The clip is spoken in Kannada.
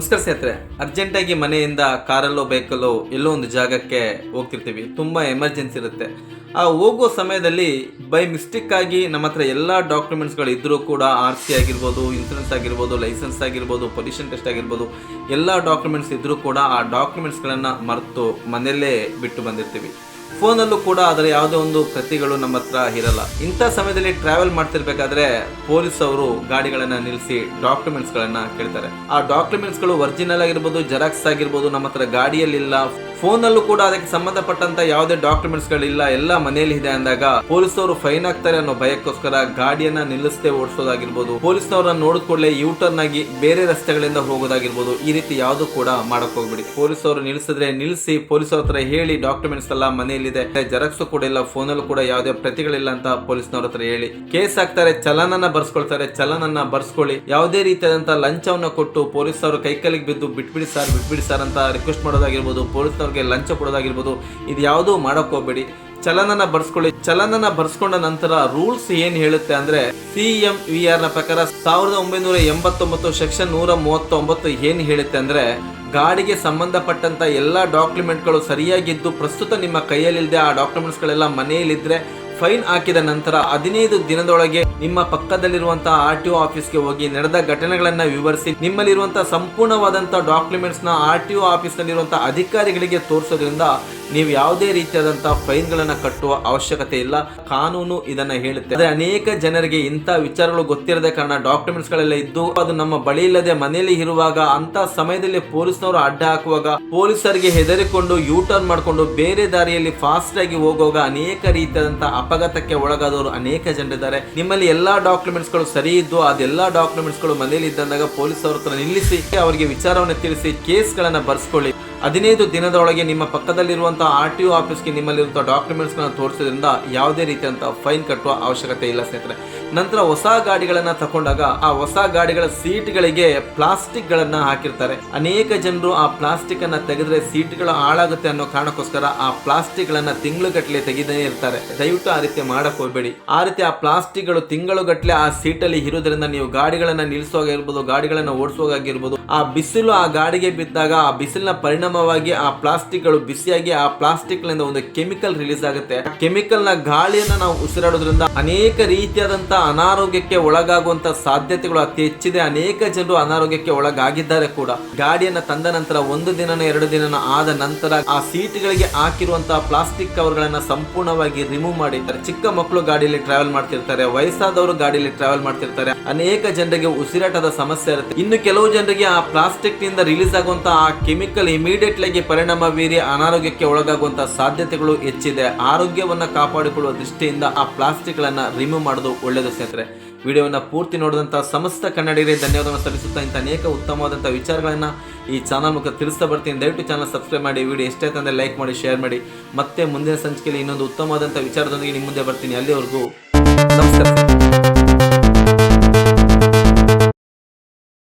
ನಮಸ್ಕಾರ ಸ್ನೇಹಿತರೆ. ಅರ್ಜೆಂಟಾಗಿ ಮನೆಯಿಂದ ಕಾರಲ್ಲೋ ಬೈಕಲ್ಲೋ ಎಲ್ಲೋ ಒಂದು ಜಾಗಕ್ಕೆ ಹೋಗ್ತಿರ್ತೀವಿ. ತುಂಬ ಎಮರ್ಜೆನ್ಸಿ ಇರುತ್ತೆ. ಆ ಹೋಗೋ ಸಮಯದಲ್ಲಿ ಬೈ ಮಿಸ್ಟೇಕ್ ಆಗಿ ನಮ್ಮ ಹತ್ರ ಎಲ್ಲ ಡಾಕ್ಯುಮೆಂಟ್ಸ್ಗಳು ಇದ್ದರೂ ಕೂಡ ಆರ್ ಸಿ ಆಗಿರ್ಬೋದು, ಇನ್ಸೂರೆನ್ಸ್ ಆಗಿರ್ಬೋದು, ಲೈಸೆನ್ಸ್ ಆಗಿರ್ಬೋದು ಪೊಲ್ಯೂಷನ್ ಟೆಸ್ಟ್ ಆಗಿರ್ಬೋದು, ಎಲ್ಲ ಡಾಕ್ಯುಮೆಂಟ್ಸ್ ಇದ್ದರೂ ಕೂಡ ಆ ಡಾಕ್ಯುಮೆಂಟ್ಸ್ಗಳನ್ನು ಮರೆತು ಮನೆಯಲ್ಲೇ ಬಿಟ್ಟು ಬಂದಿರ್ತೀವಿ. ಫೋನಲ್ಲೂ ಕೂಡ ಅದರ ಯಾವುದೇ ಒಂದು ಪ್ರತಿಗಳು ನಮ್ಮ ಹತ್ರ ಇರಲ್ಲ. ಇಂಥ ಸಮಯದಲ್ಲಿ ಟ್ರಾವೆಲ್ ಮಾಡ್ತಿರ್ಬೇಕಾದ್ರೆ ಪೊಲೀಸ್ ಅವರು ಗಾಡಿಗಳನ್ನು ನಿಲ್ಲಿಸಿ ಡಾಕ್ಯುಮೆಂಟ್ಸ್ ಗಳನ್ನ ಕೇಳ್ತಾರೆ. ಆ ಡಾಕ್ಯುಮೆಂಟ್ಸ್ಗಳು ಒರಿಜಿನಲ್ ಆಗಿರ್ಬೋದು ಜೆರಾಕ್ಸ್ ಆಗಿರ್ಬೋದು, ನಮ್ಮ ಹತ್ರ ಗಾಡಿಯಲ್ಲಿಲ್ಲ ಫೋನಲ್ಲೂ ಕೂಡ ಅದಕ್ಕೆ ಸಂಬಂಧಪಟ್ಟಂತ ಯಾವುದೇ ಡಾಕ್ಯುಮೆಂಟ್ಸ್ ಗಳಿಲ್ಲ ಎಲ್ಲ ಮನೆಯಲ್ಲಿ ಇದೆ ಅಂದಾಗ ಪೊಲೀಸ್ ಅವರು ಫೈನ್ ಆಗ್ತಾರೆ ಅನ್ನೋ ಭಯಕ್ಕೋಸ್ಕರ ಗಾಡಿಯನ್ನ ನಿಲ್ಲಿಸದೆ ಓಡಿಸೋದಾಗಿರ್ಬೋದು, ಪೊಲೀಸ್ನವರನ್ನ ನೋಡಿದ ಯೂ ಟರ್ನ್ ಆಗಿ ಬೇರೆ ರಸ್ತೆಗಳಿಂದ ಹೋಗೋದಾಗಿರ್ಬೋದು ಈ ರೀತಿ ಯಾವುದು ಕೂಡ ಮಾಡಕ್ ಹೋಗ್ಬಿಡಿ. ಪೊಲೀಸ್ ಅವರು ನಿಲ್ಲಿಸಿದ್ರೆ ನಿಲ್ಲಿಸಿ ಪೊಲೀಸ್ ಹತ್ರ ಹೇಳಿ ಡಾಕ್ಯುಮೆಂಟ್ಸ್ ಎಲ್ಲ ಮನೆಯಲ್ಲಿದೆ, ಜೆರಾಕ್ಸ್ ಕೂಡ ಇಲ್ಲ, ಫೋನಲ್ಲೂ ಕೂಡ ಯಾವುದೇ ಪ್ರತಿಗಳಿಲ್ಲ ಅಂತ ಪೊಲೀಸ್ನವ್ರ ಹತ್ರ ಹೇಳಿ. ಕೇಸ್ ಹಾಕ್ತಾರೆ, ಚಲನನ್ನ ಬರ್ಸ್ಕೊಳ್ತಾರೆ, ಚಲನನ್ನ ಬರ್ಸ್ಕೊಳ್ಳಿ. ಯಾವುದೇ ರೀತಿಯಾದಂತ ಲಂಚವನ್ನ ಕೊಟ್ಟು ಪೊಲೀಸ್ ಅವರು ಕೈಕಲಿಗೆ ಬಿದ್ದು, ಬಿಟ್ಬಿಡಿ ಸರ್ ಬಿಟ್ಬಿಡಿ ಸರ್ ಅಂತ ರಿಕ್ವೆಸ್ಟ್ ಮಾಡೋದಾಗಿರ್ಬೋದು ಪೊಲೀಸ್ನವ್ರಿಗೆ ಲಂಚ ಕೊಡೋದಾಗಿರ್ಬೋದು, ಇದು ಯಾವುದೂ ಮಾಡಕ್ ಹೋಗ್ಬೇಡಿ. ಚಲನನ ಬರ್ಸ್ಕೊಳ್ಳಿ. ಚಲನನ ಬರ್ಸ್ಕೊಂಡ ನಂತರ ರೂಲ್ಸ್ ಏನ್ ಹೇಳುತ್ತೆ ಅಂದ್ರೆ ಸಿ ಎಂ ವಿ ಆರ್ನ ಪ್ರಕಾರ ಸಾವಿರದ ಒಂಬೈನೂರ ಎಂಬತ್ತೊಂಬತ್ತು, ಸೆಕ್ಷನ್ ನೂರ ಮೂವತ್ತೊಂಬತ್ತು ಏನ್ ಹೇಳುತ್ತೆ ಅಂದ್ರೆ, ಗಾಡಿಗೆ ಸಂಬಂಧಪಟ್ಟಂತ ಎಲ್ಲ ಡಾಕ್ಯುಮೆಂಟ್ಗಳು ಸರಿಯಾಗಿದ್ದು ಪ್ರಸ್ತುತ ನಿಮ್ಮ ಕೈಯಲ್ಲಿಲ್ಲದೆ ಆ ಡಾಕ್ಯುಮೆಂಟ್ಸ್ಗಳೆಲ್ಲ ಮನೆಯಲ್ಲಿದ್ರೆ ಫೈನ್ ಹಾಕಿದ ನಂತರ ಹದಿನೈದು ದಿನದೊಳಗೆ ನಿಮ್ಮ ಪಕ್ಕದಲ್ಲಿರುವಂತಹ ಆರ್ ಟಿ ಒ ಆಫೀಸ್ಗೆ ಹೋಗಿ ನಡೆದ ಘಟನೆಗಳನ್ನ ವಿವರಿಸಿ ನಿಮ್ಮಲ್ಲಿರುವಂತಹ ಸಂಪೂರ್ಣವಾದಂತಹ ಡಾಕ್ಯುಮೆಂಟ್ಸ್ನ ಆರ್ ಟಿ ಆಫೀಸ್ ನಲ್ಲಿರುವಂತಹ ಅಧಿಕಾರಿಗಳಿಗೆ ತೋರಿಸೋದ್ರಿಂದ ನೀವು ಯಾವುದೇ ರೀತಿಯಾದಂತಹ ಫೈನ್ ಗಳನ್ನ ಕಟ್ಟುವ ಅವಶ್ಯಕತೆ ಇಲ್ಲ. ಕಾನೂನು ಇದನ್ನ ಹೇಳುತ್ತೆ. ಆದ್ರೆ ಅನೇಕ ಜನರಿಗೆ ಇಂಥ ವಿಚಾರಗಳು ಗೊತ್ತಿರದ ಕಾರಣ ಡಾಕ್ಯುಮೆಂಟ್ಸ್ ಗಳೆಲ್ಲ ಇದ್ದು ಅದು ನಮ್ಮ ಬಳಿ ಇಲ್ಲದೆ ಮನೆಯಲ್ಲಿ ಇರುವಾಗ ಅಂತ ಸಮಯದಲ್ಲಿ ಪೊಲೀಸ್ನವರು ಅಡ್ಡ ಹಾಕುವಾಗ ಪೊಲೀಸರಿಗೆ ಹೆದರಿಕೊಂಡು ಯೂ ಟರ್ನ್ ಮಾಡಿಕೊಂಡು ಬೇರೆ ದಾರಿಯಲ್ಲಿ ಫಾಸ್ಟ್ ಆಗಿ ಹೋಗುವಾಗ ಅನೇಕ ರೀತಿಯಾದಂತಹ ಅಪಘಾತಕ್ಕೆ ಒಳಗಾದವರು ಅನೇಕ ಜನರಿದ್ದಾರೆ. ನಿಮ್ಮಲ್ಲಿ ಎಲ್ಲಾ ಡಾಕ್ಯುಮೆಂಟ್ಸ್ಗಳು ಸರಿ ಇದ್ದು ಅದೆಲ್ಲಾ ಡಾಕ್ಯುಮೆಂಟ್ಸ್ಗಳು ಮನೆಯಲ್ಲಿ ಇದ್ದಂದಾಗ ಪೊಲೀಸ್ ಅವ್ರ ನಿಲ್ಲಿಸಿ, ಅವರಿಗೆ ವಿಚಾರವನ್ನು ತಿಳಿಸಿ ಕೇಸ್ ಗಳನ್ನ ಬರ್ಸ್ಕೊಳ್ಳಿ. ಹದಿನೈದು ದಿನದೊಳಗೆ ನಿಮ್ಮ ಪಕ್ಕದಲ್ಲಿರುವಂತಹ ಆರ್ ಟಿ ಒ ಆಫೀಸ್ಗೆ ನಿಮ್ಮಲ್ಲಿರುವಂತಹ ಡಾಕ್ಯುಮೆಂಟ್ಸ್ ಗಳನ್ನ ತೋರಿಸೋದ್ರಿಂದ ಯಾವುದೇ ರೀತಿಯಂತಹ ಫೈನ್ ಕಟ್ಟುವ ಅವಶ್ಯಕತೆ ಇಲ್ಲ ಸ್ನೇಹಿತರೆ. ನಂತರ ಹೊಸ ಗಾಡಿಗಳನ್ನ ತಕೊಂಡಾಗ ಆ ಹೊಸ ಗಾಡಿಗಳ ಸೀಟ್ಗಳಿಗೆ ಪ್ಲಾಸ್ಟಿಕ್ ಗಳನ್ನ ಹಾಕಿರ್ತಾರೆ. ಅನೇಕ ಜನರು ಆ ಪ್ಲಾಸ್ಟಿಕ್ ಅನ್ನ ತೆಗೆದ್ರೆ ಸೀಟ್ಗಳು ಹಾಳಾಗುತ್ತೆ ಅನ್ನೋ ಕಾರಣಕ್ಕೋಸ್ಕರ ಆ ಪ್ಲಾಸ್ಟಿಕ್ ಗಳನ್ನ ತಿಂಗಳುಗಟ್ಟಲೆ ತೆಗೆದೇ ಇರ್ತಾರೆ. ದಯವಿಟ್ಟು ಆ ರೀತಿ ಮಾಡಕ್ ಹೋಗ್ಬೇಡಿ. ಆ ರೀತಿ ಆ ಪ್ಲಾಸ್ಟಿಕ್ಗಳು ತಿಂಗಳುಗಟ್ಟಲೆ ಆ ಸೀಟಲ್ಲಿ ಇರೋದ್ರಿಂದ ನೀವು ಗಾಡಿಗಳನ್ನ ನಿಲ್ಲಿಸುವಾಗಿರ್ಬೋದು ಗಾಡಿಗಳನ್ನ ಓಡಿಸುವಾಗಿರ್ಬೋದು ಆ ಬಿಸಿಲು ಆ ಗಾಡಿಗೆ ಬಿದ್ದಾಗ ಆ ಬಿಸಿಲಿನ ಪರಿಣಾಮವಾಗಿ ಆ ಪ್ಲಾಸ್ಟಿಕ್ಗಳು ಬಿಸಿಯಾಗಿ ಆ ಪ್ಲಾಸ್ಟಿಕ್ ಗಳಿಂದ ಒಂದು ಕೆಮಿಕಲ್ ರಿಲೀಸ್ ಆಗುತ್ತೆ. ಕೆಮಿಕಲ್ನ ಗಾಳಿಯನ್ನ ನಾವು ಉಸಿರಾಡೋದ್ರಿಂದ ಅನೇಕ ರೀತಿಯಾದಂತಹ ಅನಾರೋಗ್ಯಕ್ಕೆ ಒಳಗಾಗುವಂತ ಸಾಧ್ಯತೆಗಳು ಅತಿ ಹೆಚ್ಚಿದೆ. ಅನೇಕ ಜನರು ಅನಾರೋಗ್ಯಕ್ಕೆ ಒಳಗಾಗಿದ್ದಾರೆ ಕೂಡ. ಗಾಡಿಯನ್ನ ತಂದ ನಂತರ ಒಂದು ದಿನನ, ಎರಡು ದಿನನ ಆದ ನಂತರ ಆ ಸೀಟ್ ಗಳಿಗೆ ಹಾಕಿರುವಂತಹ ಪ್ಲಾಸ್ಟಿಕ್ ಕವರ್ ಗಳನ್ನ ಸಂಪೂರ್ಣವಾಗಿ ರಿಮೂವ್ ಮಾಡಿದ್ದಾರೆ. ಚಿಕ್ಕ ಮಕ್ಕಳು ಗಾಡಿಯಲ್ಲಿ ಟ್ರಾವೆಲ್ ಮಾಡ್ತಿರ್ತಾರೆ, ವಯಸ್ಸಾದವರು ಗಾಡಿಯಲ್ಲಿ ಟ್ರಾವೆಲ್ ಮಾಡ್ತಿರ್ತಾರೆ. ಅನೇಕ ಜನರಿಗೆ ಉಸಿರಾಟದ ಸಮಸ್ಯೆ ಇರುತ್ತೆ. ಇನ್ನು ಕೆಲವು ಜನರಿಗೆ ಆ ಪ್ಲಾಸ್ಟಿಕ್ನಿಂದ ರಿಲೀಸ್ ಆಗುವಂತಹ ಆ ಕೆಮಿಕಲ್ ಇಮಿಡಿಯೇಟ್ಲಿ ಆಗಿ ಪರಿಣಾಮ ಬೀರಿ ಅನಾರೋಗ್ಯಕ್ಕೆ ಒಳಗಾಗುವಂಥ ಸಾಧ್ಯತೆಗಳು ಹೆಚ್ಚಿದೆ. ಆರೋಗ್ಯವನ್ನು ಕಾಪಾಡಿಕೊಳ್ಳುವ ದೃಷ್ಟಿಯಿಂದ ಆ ಪ್ಲಾಸ್ಟಿಕ್ ಗಳನ್ನ ರಿಮೂವ್ ಮಾಡೋದು ಒಳ್ಳೆಯದು ಸ್ನೇಹಿತರೆ. ವಿಡಿಯೋವನ್ನು ಪೂರ್ತಿ ನೋಡಿದಂಥ ಸಮಸ್ತ ಕನ್ನಡಿಗರಿಗೆ ಧನ್ಯವಾದವನ್ನು ಸಲ್ಲಿಸುತ್ತಾ ಇಂಥ ಅನೇಕ ಉತ್ತಮವಾದಂಥ ವಿಚಾರಗಳನ್ನ ಈ ಚಾನಲ್ ಮುಖ ತಿಳಿಸ್ತಾ ಬರ್ತೀನಿ. ದಯವಿಟ್ಟು ಚಾನಲ್ ಸಬ್ಸ್ಕ್ರೈಬ್ ಮಾಡಿ ವಿಡಿಯೋ ಎಷ್ಟೇ ತಂದರೆ ಲೈಕ್ ಮಾಡಿ ಶೇರ್ ಮಾಡಿ. ಮತ್ತೆ ಮುಂದಿನ ಸಂಚಿಕೆಯಲ್ಲಿ ಇನ್ನೊಂದು ಉತ್ತಮವಾದಂಥ ವಿಚಾರದೊಂದಿಗೆ ನಿಮ್ಮ ಮುಂದೆ ಬರ್ತೀನಿ. ಅಲ್ಲಿವರೆಗೂ ನಮಸ್ಕಾರ